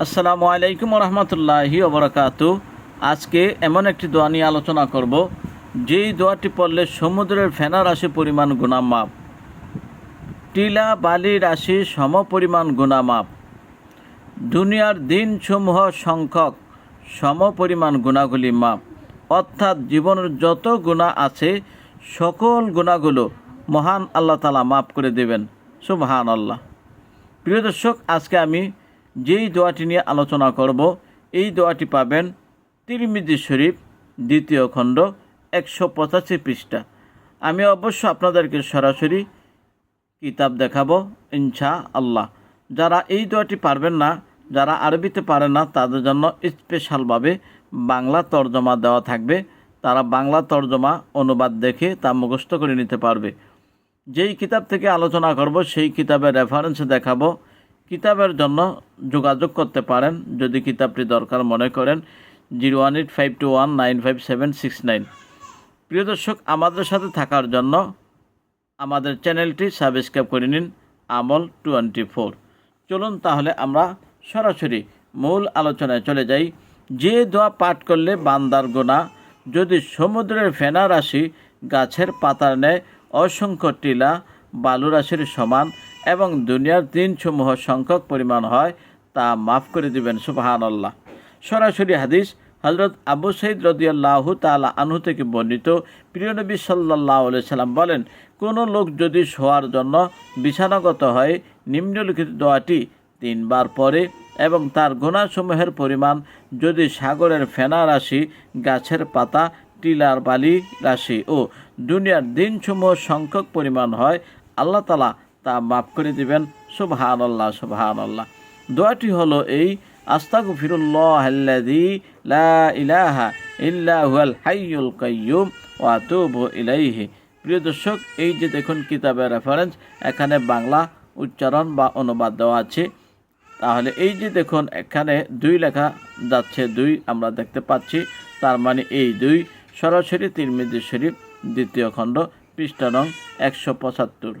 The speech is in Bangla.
আসসালামু আলাইকুম রহমতুল্লাহি ওবরাকাতু। আজকে এমন একটি দোয়া নিয়ে আলোচনা করব, যেই দোয়াটি পড়লে সমুদ্রের ফেনা রাশি পরিমাণ গুণামাপ, টিলা বালি রাশি সম পরিমাণ গুণামাপ, দুনিয়ার দিনসমূহ সংখ্যক সম পরিমাণ গুণাগুলি মাপ, অর্থাৎ জীবনের যত গুণা আছে, সকল গুণাগুলো মহান আল্লাহ তালা মাফ করে দেবেন। সুবহান আল্লাহ প্রিয় দর্শক, আজকে আমি যেই দোয়াটি নিয়ে আলোচনা করব, এই দোয়াটি পাবেন তিরমিজি শরীফ, দ্বিতীয় খণ্ড, একশো পঁচাশি পৃষ্ঠা। আমি অবশ্য আপনাদেরকে সরাসরি কিতাব দেখাবো ইনশা আল্লাহ যারা এই দোয়াটি পারবেন না, যারা আরবিতে পারে না, তাদের জন্য স্পেশালভাবে বাংলা তর্জমা দেওয়া থাকবে। তারা বাংলা তর্জমা অনুবাদ দেখে তা মুখস্থ করে নিতে পারবে। যেই কিতাব থেকে আলোচনা করব, সেই কিতাবের রেফারেন্স দেখাবো। কিতাবের জন্য যোগাযোগ করতে পারেন যদি কিতাবটি দরকার মনে করেন, zero one eight five two one nine five seven six nine. প্রিয় দর্শক, আমাদের সাথে থাকার জন্য আমাদের চ্যানেলটি সাবস্ক্রাইব করে নিন, আমল টোয়েন্টি ফোর চলুন তাহলে আমরা সরাসরি মূল আলোচনায় চলে যাই। যে দোয়া পাঠ করলে বান্দার গোনা যদি সমুদ্রের ফেনা রাশি গাছের পাতার ন্যায় অসংখ্য টিলা বালু রাশির সমান এবং দুনিয়ার দিনসমূহ সংখ্যক পরিমাণ হয়, তা মাফ করে দিবেন সুবাহান আল্লাহ সরাসরি হাদিস হজরত আবু সঈদ রদিয়াল্লাহু তালা আনহু থেকে বর্ণিত। প্রিয় নবী সাল্লাহ সাল্লাম বলেন, কোনো লোক যদি শোয়ার জন্য বিছানাগত হয়, নিম্নলিখিত দোয়াটি তিনবার পরে এবং তার গুণাসমূহের পরিমাণ যদি সাগরের ফেনা রাশি, গাছের পাতা, টিলার বালি রাশি ও দুনিয়ার দিনসমূহ সংখ্যক পরিমাণ হয় আল্লাহ তালা তা মাফ করে দিবেন। সুবহান আল্লাহ সুবহান আল্লাহ দোয়াটি হলো এই আস্তাগফিরুল্লাহাল্লাযী লা ইলাহা ইল্লা হুয়াল হাইয়ুল কাইয়্যুম ওয়া আতুবু ইলাইহি। প্রিয় দর্শক, এই যে দেখুন কিতাবের রেফারেন্স এখানে বাংলা উচ্চারণ বা অনুবাদ দেওয়া আছে। তাহলে এই যে দেখুন, এখানে দুই লেখা যাচ্ছে, দুই আমরা দেখতে পাচ্ছি। তার মানে এই দুই, সরাসরি তিরমিজি শরীফ, দ্বিতীয় খণ্ড পৃষ্ঠা নং একশো পঁচাত্তর।